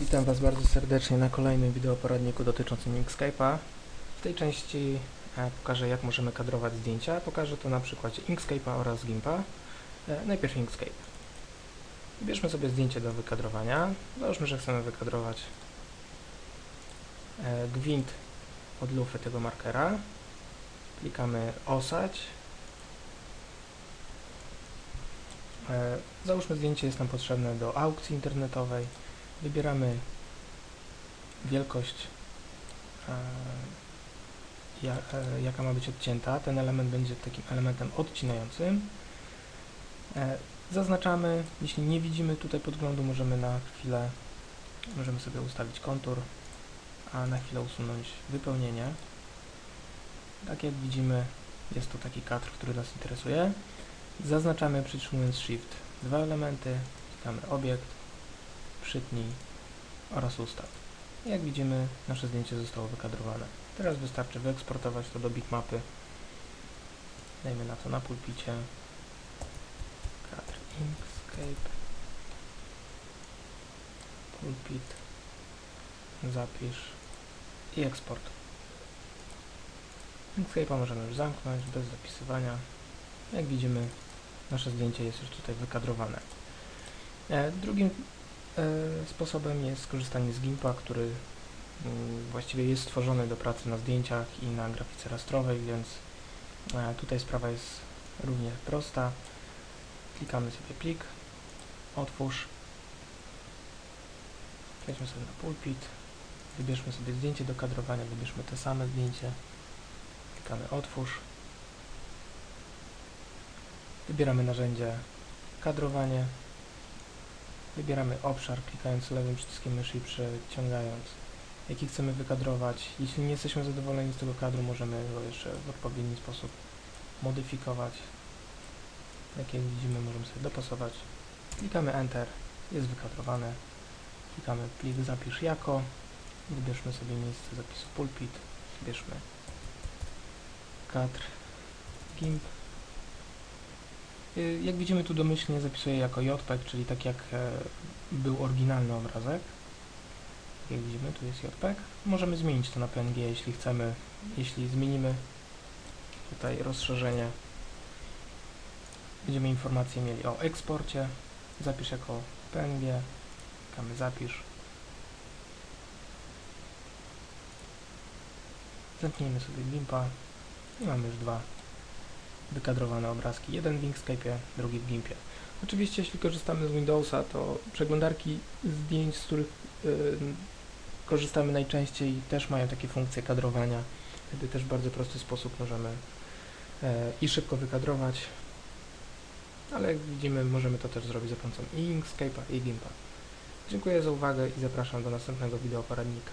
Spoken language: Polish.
Witam Was bardzo serdecznie na kolejnym wideoporadniku dotyczącym Inkscape'a. W tej części e, pokażę jak możemy kadrować zdjęcia. Pokażę to na przykładzie Inkscape'a oraz Gimpa. E, Najpierw Inkscape. Wybierzmy sobie zdjęcie do wykadrowania. Załóżmy, że chcemy wykadrować e, gwint od lufy tego markera. Klikamy Osadź. E, Załóżmy zdjęcie jest nam potrzebne do aukcji internetowej. Wybieramy wielkość, e, e, jaka ma być odcięta. Ten element będzie takim elementem odcinającym. E, zaznaczamy, jeśli nie widzimy tutaj podglądu, możemy na chwilę, możemy sobie ustawić kontur, a na chwilę usunąć wypełnienie. Tak jak widzimy, jest to taki kadr, który nas interesuje. Zaznaczamy przytrzymując Shift dwa elementy, klikamy obiekt, przytnij oraz ustaw. Jak widzimy, nasze zdjęcie zostało wykadrowane. Teraz wystarczy wyeksportować to do bitmapy. Dajmy na to na pulpicie. Kadr Inkscape. Pulpit. Zapisz i eksport. Inkscape'a możemy już zamknąć bez zapisywania. Jak widzimy, nasze zdjęcie jest już tutaj wykadrowane. E, drugim sposobem jest skorzystanie z GIMPa, który mm, właściwie jest stworzony do pracy na zdjęciach i na grafice rastrowej, więc e, tutaj sprawa jest równie prosta. Klikamy sobie plik, otwórz, wejdźmy sobie na pulpit, wybierzmy sobie zdjęcie do kadrowania, wybierzmy te same zdjęcie, klikamy otwórz, wybieramy narzędzie kadrowanie, Wybieramy obszar, klikając lewym przyciskiem myszy i przeciągając, jaki chcemy wykadrować. Jeśli nie jesteśmy zadowoleni z tego kadru, możemy go jeszcze w odpowiedni sposób modyfikować. Jak, widzimy, możemy sobie dopasować. Klikamy Enter, jest wykadrowane. Klikamy plik zapisz jako. Wybierzmy sobie miejsce zapisu pulpit. Wybierzmy kadr GIMP. Y, Jak widzimy tu domyślnie zapisuję jako JPEG, czyli tak jak e, był oryginalny obrazek. Jak widzimy, tu jest JPEG. Możemy zmienić to na PNG, jeśli chcemy. Jeśli zmienimy tutaj rozszerzenie, będziemy informację mieli o eksporcie. Zapisz jako PNG. Klikamy zapisz. Zamknijmy sobie Gimpa i mamy już dwa wykadrowane obrazki. Jeden w Inkscape'ie, drugi w Gimpie. Oczywiście jeśli korzystamy z Windowsa, to przeglądarki zdjęć, z których y, korzystamy najczęściej, też mają takie funkcje kadrowania. Wtedy też w bardzo prosty sposób możemy e, i szybko wykadrować, ale jak widzimy możemy to też zrobić za pomocą i Inkscape'a i Gimpa. Dziękuję za uwagę i zapraszam do następnego wideoporadnika.